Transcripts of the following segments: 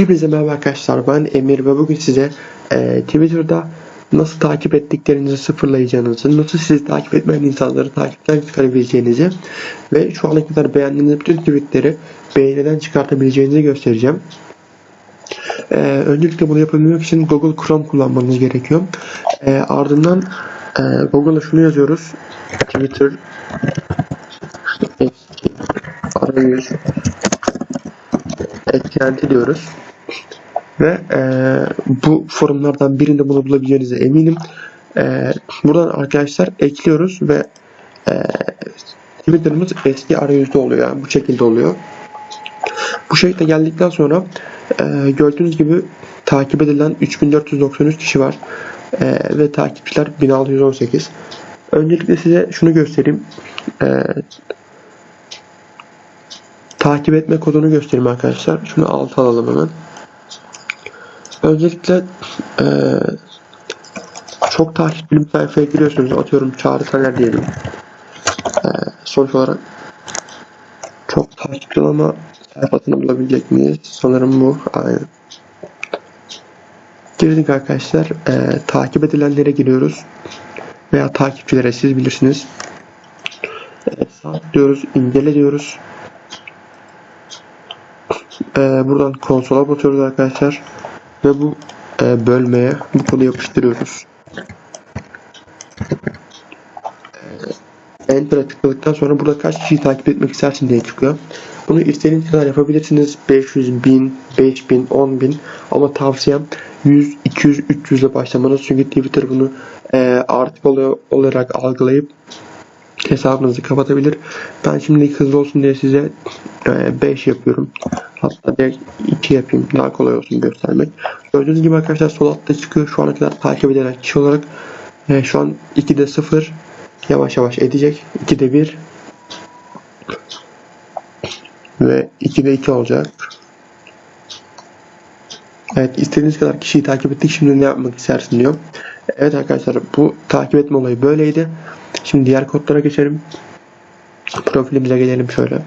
Hepinize merhaba arkadaşlar ben Emir ve bugün size e, Twitter'da nasıl takip ettiklerinizi sıfırlayacağınızı, nasıl sizi takip etmeyen insanları takipten çıkarabileceğinizi ve şu ana kadar beğendiğiniz bütün tweetleri beğeniden çıkartabileceğinizi göstereceğim. E, öncelikle bunu yapabilmek için Google Chrome kullanmanız gerekiyor. E, ardından e, Google'a şunu yazıyoruz. Twitter arayüz eklenti diyoruz. Ve e, bu forumlardan birinde bunu bulabileceğinize eminim. E, buradan arkadaşlar ekliyoruz ve e, Twitter'ımız eski arayüzde oluyor. Yani bu şekilde oluyor. Bu şekilde geldikten sonra e, gördüğünüz gibi takip edilen 3493 kişi var. E, ve takipçiler 1618. Öncelikle size şunu göstereyim. E, takip etme kodunu göstereyim arkadaşlar. Şunu alt alalım hemen. Öncelikle e, çok takipçili bir sayfaya giriyorsunuz. Atıyorum Çağrı Taner diyelim. E, sonuç olarak çok takipçili ama sayfasını bulabilecek miyiz? Sanırım bu. Aynen. Girdik arkadaşlar. E, takip edilenlere giriyoruz. Veya takipçilere siz bilirsiniz. E, saat diyoruz. incele diyoruz. E, buradan konsola basıyoruz arkadaşlar. Ve bu e, bölmeye bu kodu yapıştırıyoruz. E, Enter'a tıkladıktan sonra burada kaç kişiyi takip etmek istersin diye çıkıyor. Bunu istediğiniz kadar yapabilirsiniz. 500, 1000, 5000, 10000 ama tavsiyem 100, 200, 300 ile başlamanız. Çünkü Twitter bunu e, artık olarak algılayıp hesabınızı kapatabilir. Ben şimdi hızlı olsun diye size 5 yapıyorum. Hatta direkt 2 yapayım. Daha kolay olsun göstermek. Gördüğünüz gibi arkadaşlar sol altta çıkıyor. Şu ana kadar takip edilen kişi olarak e, şu an 2'de 0 yavaş yavaş edecek. 2'de 1 ve 2'de 2 olacak. Evet istediğiniz kadar kişiyi takip ettik. Şimdi ne yapmak istersin diyor. Evet arkadaşlar bu takip etme olayı böyleydi. Şimdi diğer kodlara geçelim. Profilimize gelelim şöyle.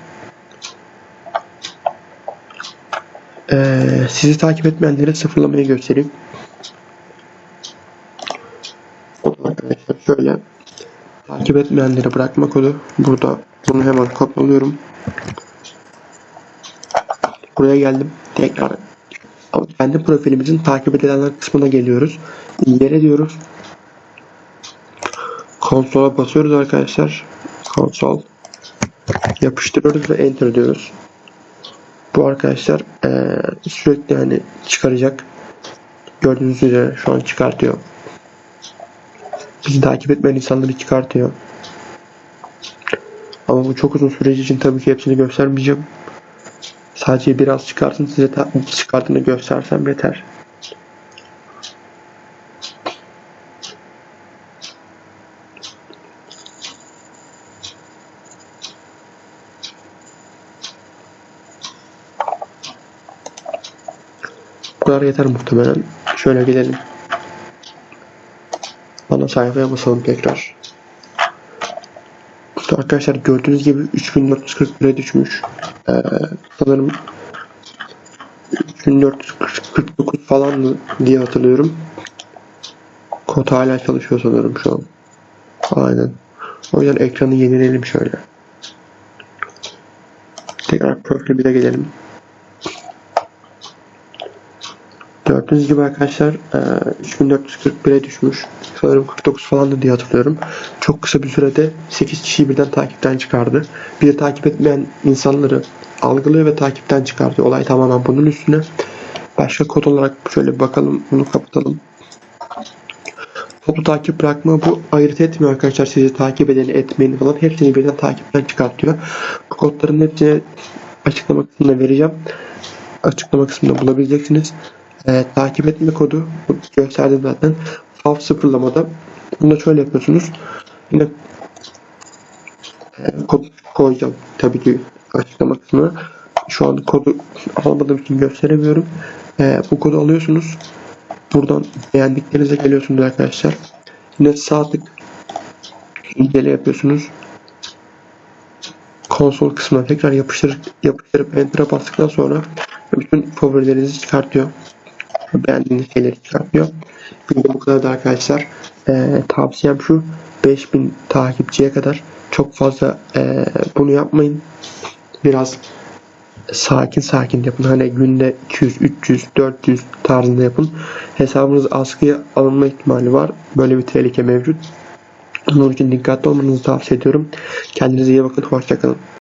Ee, sizi takip etmeyenleri sıfırlamayı göstereyim. Arkadaşlar şöyle takip etmeyenleri bırakma kodu. Burada bunu hemen kopyalıyorum. Buraya geldim. Tekrar kendi profilimizin takip edilenler kısmına geliyoruz. İleri diyoruz. Konsola basıyoruz arkadaşlar. Konsol. Yapıştırıyoruz ve enter diyoruz. Bu arkadaşlar ee, sürekli hani çıkaracak. Gördüğünüz üzere şu an çıkartıyor. Bizi takip etmeyen insanları çıkartıyor. Ama bu çok uzun süreci için tabii ki hepsini göstermeyeceğim. Sadece biraz çıkartın size çıkartını göstersem yeter. Bu kadar yeter muhtemelen. Şöyle gidelim. Ana sayfaya basalım tekrar. Arkadaşlar gördüğünüz gibi 3441'e düşmüş. Ee, sanırım 3449 falan mı diye hatırlıyorum. Kod hala çalışıyor sanırım şu an. Aynen. O yüzden ekranı yenileyelim şöyle. Tekrar profile bir de gelelim. Gördüğünüz gibi arkadaşlar 3441'e düşmüş. Sanırım 49 falandı diye hatırlıyorum. Çok kısa bir sürede 8 kişiyi birden takipten çıkardı. Bir takip etmeyen insanları algılıyor ve takipten çıkartıyor. Olay tamamen bunun üstüne. Başka kod olarak şöyle bakalım. Bunu kapatalım. Toplu takip bırakma bu ayırt etmiyor arkadaşlar sizi takip edeni etmeyeni falan hepsini birden takipten çıkartıyor. Bu kodların hepsini açıklama kısmında vereceğim. Açıklama kısmında bulabileceksiniz. Ee, takip etme kodu gösterdim zaten. Fav sıfırlamada bunu da şöyle yapıyorsunuz. Yine e, kod koyacağım tabii ki açıklama kısmına. Şu an kodu almadığım için gösteremiyorum. E, bu kodu alıyorsunuz. Buradan beğendiklerinize geliyorsunuz arkadaşlar. Yine sağ tık incele yapıyorsunuz. Konsol kısmına tekrar yapıştırıp, yapıştırıp enter'a bastıktan sonra Bütün favorilerinizi çıkartıyor. Beğendiğiniz şeyleri çıkartıyor. Bildiğim bu kadar da arkadaşlar. Ee, tavsiyem şu. 5000 takipçiye kadar çok fazla ee, bunu yapmayın. Biraz sakin sakin yapın. Hani günde 200, 300, 400 tarzında yapın. Hesabınız askıya alınma ihtimali var. Böyle bir tehlike mevcut. Onun için dikkatli olmanızı tavsiye ediyorum. Kendinize iyi bakın. Hoşçakalın.